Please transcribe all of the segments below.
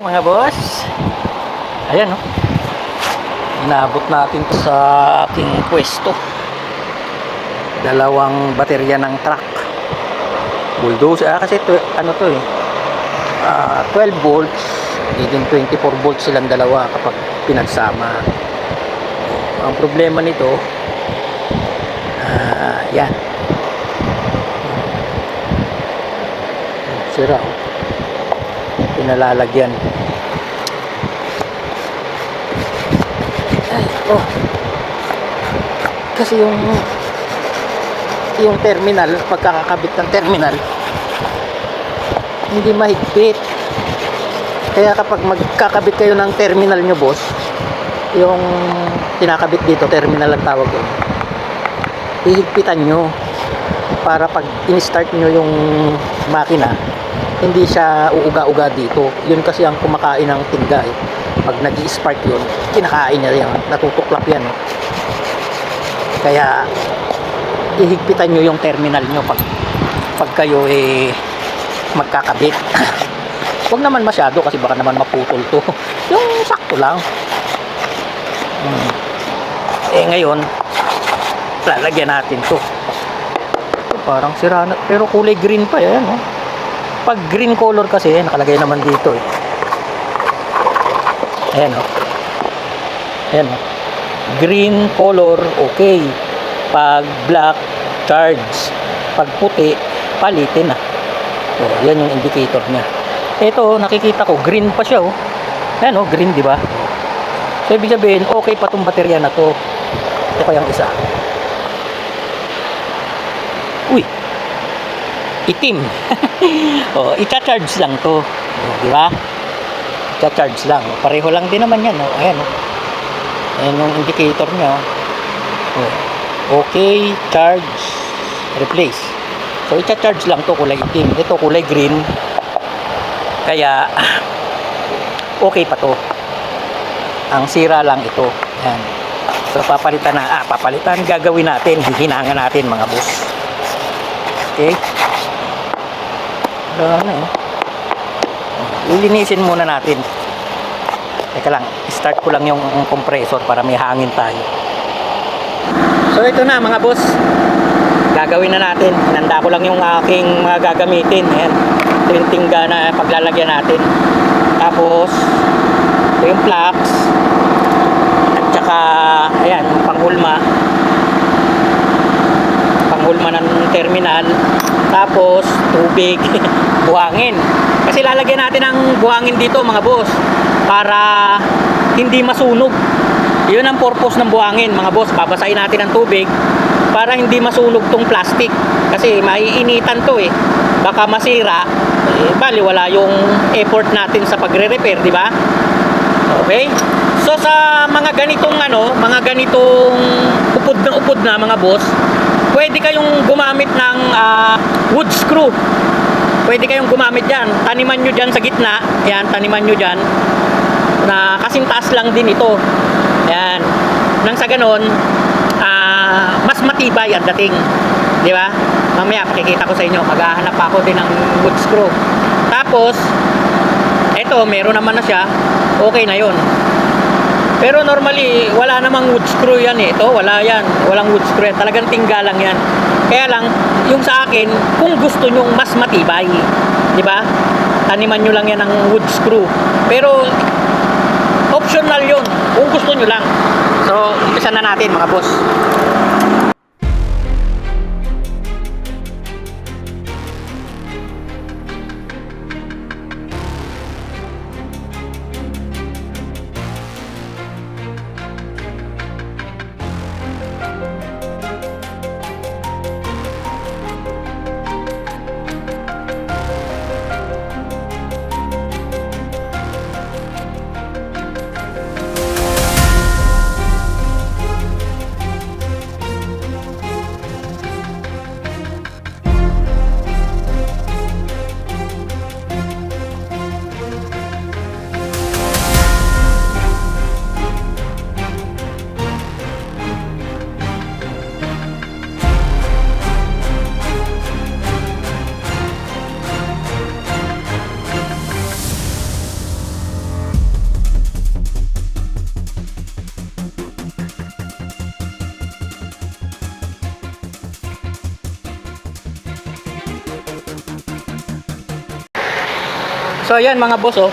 Mga boss, ayan oh. Inabot natin to sa aking pwesto. Dalawang baterya ng truck. Bulldozer, ah, kasi to, ano to eh. ah, 12 volts, nagiging 24 volts silang dalawa kapag pinagsama. Ang problema nito, ah, yan. Sira oh pinalalagyan. Ay, oh. Kasi yung yung terminal, pagkakakabit ng terminal, hindi mahigpit. Kaya kapag magkakabit kayo ng terminal nyo, boss, yung kinakabit dito, terminal ang tawag doon, ihigpitan nyo para pag in-start nyo yung makina, hindi siya uuga-uga dito. Yun kasi ang kumakain ng tingga eh. Pag nag spark yun, kinakain niya yan. Natutuklap yan eh. Kaya, ihigpitan nyo yung terminal nyo pag, pag kayo eh magkakabit. Huwag naman masyado kasi baka naman maputol to. Yung sakto lang. Hmm. Eh ngayon, lalagyan natin to. Parang sira na. Pero kulay green pa yan. Oh. Pag green color kasi nakalagay naman dito eh. Ayan o ayan o green color okay. Pag black charge. Pag puti palitin na. O yan yung indicator niya. Ito nakikita ko green pa siya oh. Ayan o green di ba? So ibig sabihin okay pa tong baterya na to. Ito pa yung isa uy itim. oh, i-charge lang to. Oh, di ba? I-charge lang. Pareho lang din naman yan. Oh. Ayan, oh. Ayan yung indicator niya. Oh. Okay, charge, replace. So, i-charge lang to kulay itim. Ito kulay green. Kaya, okay pa to. Ang sira lang ito. Ayan. So, papalitan na. Ah, papalitan. Gagawin natin. Hihinangan natin mga boss. Okay. Wala na eh. Lilinisin muna natin. Teka lang, start ko lang yung compressor para may hangin tayo. So ito na mga boss. Gagawin na natin. Hinanda ko lang yung aking mga gagamitin. Ayan. Ito yung tingga na paglalagyan natin. Tapos, ito yung plugs. At saka, ayan, panghulma. Panghulma ng terminal. Tapos, tubig, buhangin. Kasi lalagyan natin ng buhangin dito mga boss para hindi masunog. Yun ang purpose ng buhangin mga boss. Babasahin natin ng tubig para hindi masunog tong plastic. Kasi maiinitan to eh. Baka masira. Eh, bali wala yung effort natin sa pagre-repair, di ba? Okay? So sa mga ganitong ano, mga ganitong upod na upod na mga boss, pwede kayong gumamit ng ah, wood screw. Pwede kayong gumamit yan. Taniman nyo dyan sa gitna. Yan, taniman nyo dyan. Na kasing taas lang din ito. Yan. Nang sa ganon, ah, mas matibay ang dating. Di ba? Mamaya, pakikita ko sa inyo. Maghahanap ako din ng wood screw. Tapos, eto, meron naman na siya. Okay na yon. Pero normally, wala namang wood screw yan eh. Ito, wala yan. Walang wood screw yan. Talagang tingga lang yan. Kaya lang, yung sa akin, kung gusto nyo mas matibay, di ba? Taniman nyo lang yan ng wood screw. Pero, optional yun. Kung gusto nyo lang. So, umpisa na natin mga boss. So ayan mga boss oh.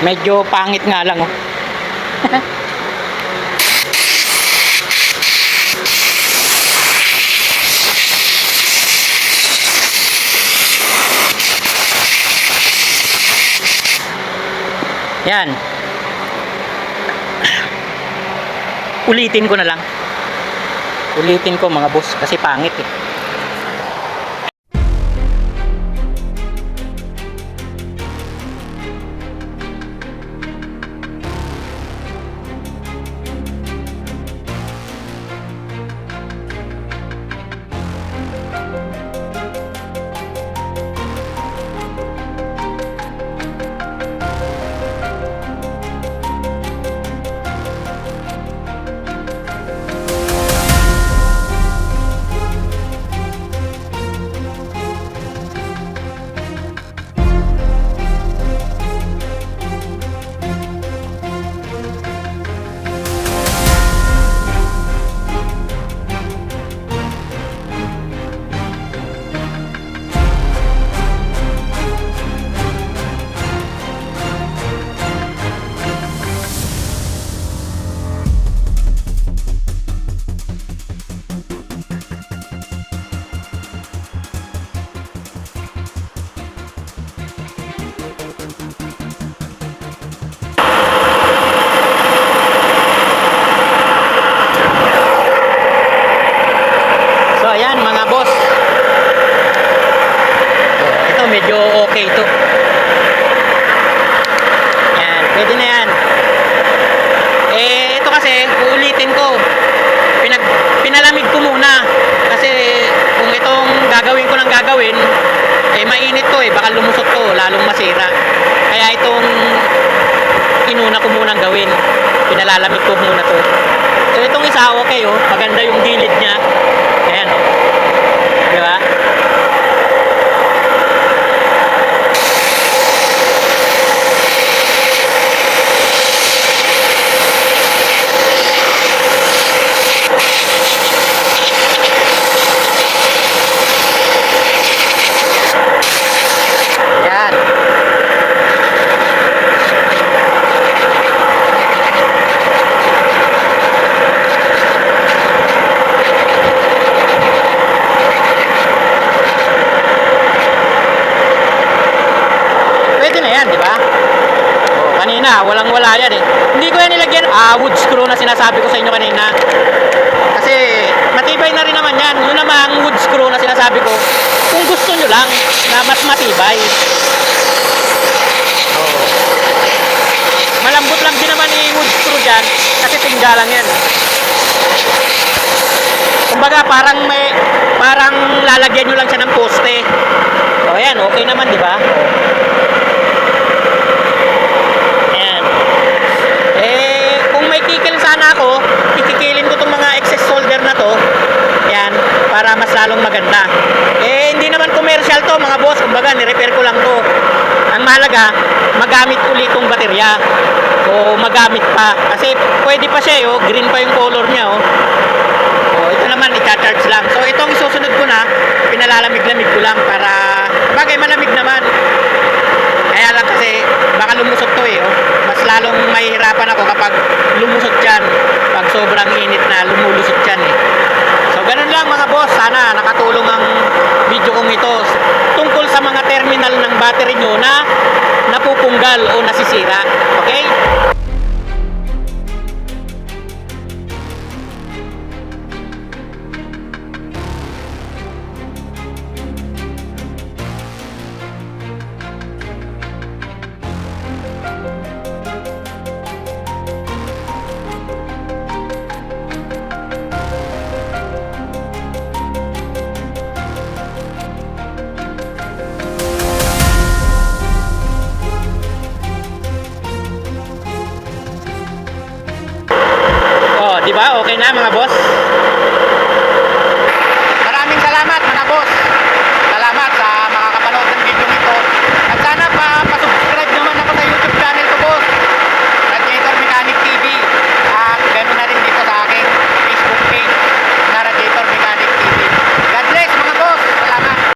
Medyo pangit nga lang oh. Yan. Ulitin ko na lang. Ulitin ko mga boss kasi pangit eh. Okay ito. Yan, pwede na yan. Eh ito kasi uulitin ko. Pinag pinalamig ko muna kasi kung itong gagawin ko ng gagawin eh mainit to eh baka lumusot to lalong masira. Kaya itong inuna ko munang gawin. Pinalalamig ko muna to. So itong isa okay oh, maganda yung gilid niya. Ayan oh. Di ba? Ayan. Pwede na yan, di ba? Oh, kanina, walang wala yan eh. Hindi ko yan nilagyan, ah, wood screw na sinasabi ko sa inyo kanina. Kasi, matibay na rin naman yan. Yun namang wood screw na sinasabi ko, kung gusto nyo lang, na mas matibay. Oo. Malambot lang din naman yung wood screw dyan, kasi tingga lang yan. Kumbaga, parang may, parang lalagyan nyo lang siya ng poste. O, ayan, okay naman, di ba? Ayan. Eh, kung may kikil sana ako, ikikilin ko itong mga excess solder na to. Yan, para mas lalong maganda. Eh, hindi naman commercial to, mga boss. Kumbaga, nirepair ko lang to. Ang mahalaga, magamit ulit itong baterya. O magamit pa. Kasi pwede pa siya, oh. green pa yung color niya. Oh. Oh, ito naman i-charge lang. So itong isusunod ko na, pinalalamig-lamig ko lang para bagay malamig naman. Kaya lang kasi baka lumusot to eh. Oh. Mas lalong mahihirapan ako kapag lumusot yan. Pag sobrang init na lumulusot yan eh. So ganun lang mga boss. Sana nakatulong ang video kong ito tungkol sa mga terminal ng battery nyo na napupunggal o nasisira.